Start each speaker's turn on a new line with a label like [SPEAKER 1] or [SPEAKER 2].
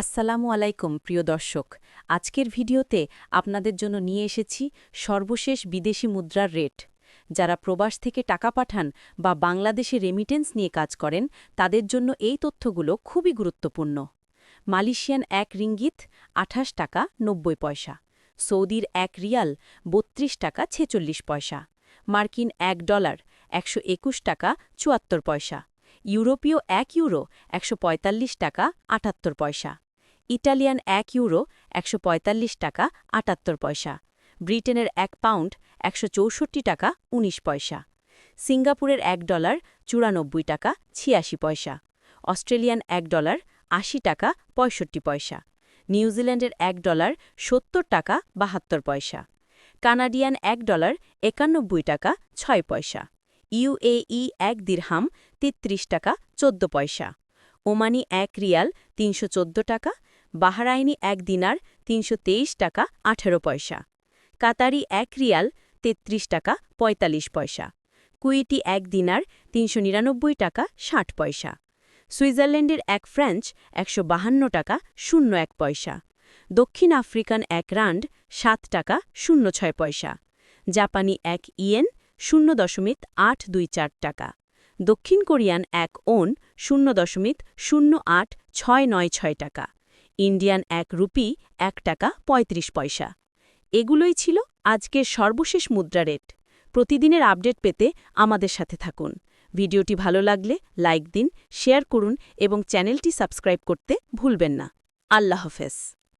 [SPEAKER 1] আসসালামু আলাইকুম, প্রিয় দর্শক। আজকের ভিডিওতে আপনাদের জন্য নিয়ে এসেছি সর্বশেষ বিদেশি মুদ্রার রেট। যারা প্রবাস থেকে টাকা পাঠান বা বাংলাদেশে রেমিটেন্স নিয়ে কাজ করেন, তাদের জন্য এই তথ্যগুলো খুবই গুরুত্বপূর্ণ। মালয়েশিয়ান এক রিঙ্গিত, আঠাশ টাকা নব্বই পয়সা। সৌদির এক রিয়াল, বত্রিশ টাকা ছেচল্লিশ পয়সা। মার্কিন এক ডলার, একশো একুশ টাকা চুয়াত্তর পয়সা। ইউরোপীয় এক ইউরো, একশো পঁয়তাল্লিশ টাকা আটাত্তর পয়সা। ইটালিয়ান এক ইউরো, একশো পঁয়তাল্লিশ টাকা, আটাত্তর পয়সা। ব্রিটেনের এক পাউন্ড, একশো চৌষট্টি টাকা ১৯ পয়সা। সিঙ্গাপুরের এক ডলার, চুরানব্বই টাকা, ছিয়াশি পয়সা। অস্ট্রেলিয়ান এক ডলার, আশি টাকা, পঁয়ষট্টি পয়সা। নিউজিল্যান্ডের এক ডলার, সত্তর টাকা, বাহাত্তর পয়সা। কানাডিয়ান এক ডলার, একানব্বই টাকা, ছয় পয়সা। ইউএই এক দিরহাম ৩৩ টাকা ১৪ পয়সা। ওমানি এক রিয়াল, তিনশো চোদ্দ টাকা বাহারাইনি এক দিনার তিনশো তেইশ টাকা ১৮ পয়সা। কাতারি এক রিয়াল ৩৩ টাকা ৪৫ পয়সা। কুইটি এক দিনার তিনশো নিরানব্বই টাকা ৬০ পয়সা। সুইজারল্যান্ডের এক ফ্রেঞ্চ একশো টাকা শূন্য এক পয়সা। দক্ষিণ আফ্রিকান এক রান্ড সাত টাকা শূন্য ছয় পয়সা। জাপানি এক ইয়েন শূন্য দশমিক আট দুই চার টাকা। দক্ষিণ কোরিয়ান এক ওন শূন্য দশমিক শূন্য আট ছয় নয় ছয় টাকা। ইন্ডিয়ান এক রুপি এক টাকা ৩৫ পয়সা। এগুলোই ছিল আজকের সর্বশেষ মুদ্রা রেট। প্রতিদিনের আপডেট পেতে আমাদের সাথে থাকুন। ভিডিওটি ভালো লাগলে লাইক দিন, শেয়ার করুন এবং চ্যানেলটি সাবস্ক্রাইব করতে ভুলবেন না। আল্লাহ হাফেজ।